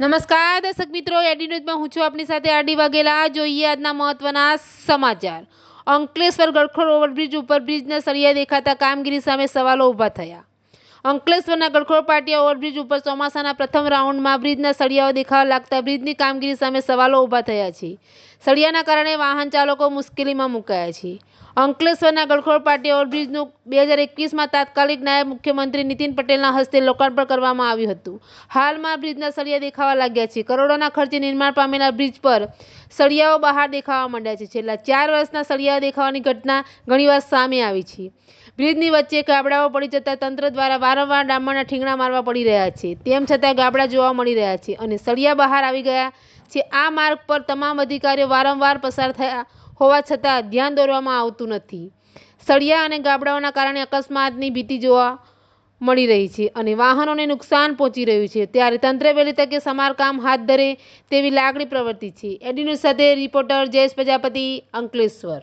નમસ્કાર, દર્શક મિત્રો. એડી ન્યૂઝમાં હું છું આપની સાથે આરડી વાઘેલા. જોઈએ આજના મહત્વના સમાચાર. અંકલેશ્વર ગડખોડ ઓવરબ્રિજ ઉપર બ્રિજના સળિયા દેખાતા કામગીરી સામે સવાલો ઊભા થયા. અંકલેશ્વરના ગડખોડ પાટિયા ઓવરબ્રિજ ઉપર ચોમાસાના પ્રથમ રાઉન્ડમાં બ્રિજના સળિયાઓ દેખાવા લાગતા બ્રિજની કામગીરી સામે સવાલો ઊભા થયા છે. સળિયાના કારણે વાહન ચાલકો મુશ્કેલીમાં મુકાયા છે. અંકલેશ્વરના ગળખોળ પાટી ઓવરબ્રિજનું બે હજાર એકવીસમાં તાત્કાલિક નાયબ મુખ્યમંત્રી નીતિન પટેલના હસ્તે લોકાર્પણ કરવામાં આવ્યું હતું. હાલમાં બ્રિજના સળિયા દેખાવા લાગ્યા છે. કરોડોના ખર્ચે નિર્માણ પામેલા બ્રિજ પર સળિયાઓ બહાર દેખાવા માંડ્યા છે. છેલ્લા ચાર વર્ષના સળિયા દેખાવાની ઘટના ઘણીવાર સામે આવી છે. બ્રિજની વચ્ચે ગાબડાઓ પડી જતા તંત્ર દ્વારા વારંવાર ડામરના ઠીંગણા મારવા પડી રહ્યા છે. તેમ છતાં ગાબડા જોવા મળી રહ્યા છે અને સળિયા બહાર આવી ગયા છે આ માર્ગ પર તમામ અધિકારીઓ વારંવાર પસાર થયા હોવા છતાં ધ્યાન દોરવામાં આવતું નથી. સળિયા અને ગાબડાઓના કારણે અકસ્માતની ભીતિ જોવા મળી રહી છે અને વાહનોને નુકસાન પહોંચી રહ્યું છે. ત્યારે તંત્ર વહેલી તકે સમારકામ હાથ ધરે તેવી લાગણી પ્રવર્તી છે. એડી સાથે રિપોર્ટર જયેશ પ્રજાપતિ અંકલેશ્વર.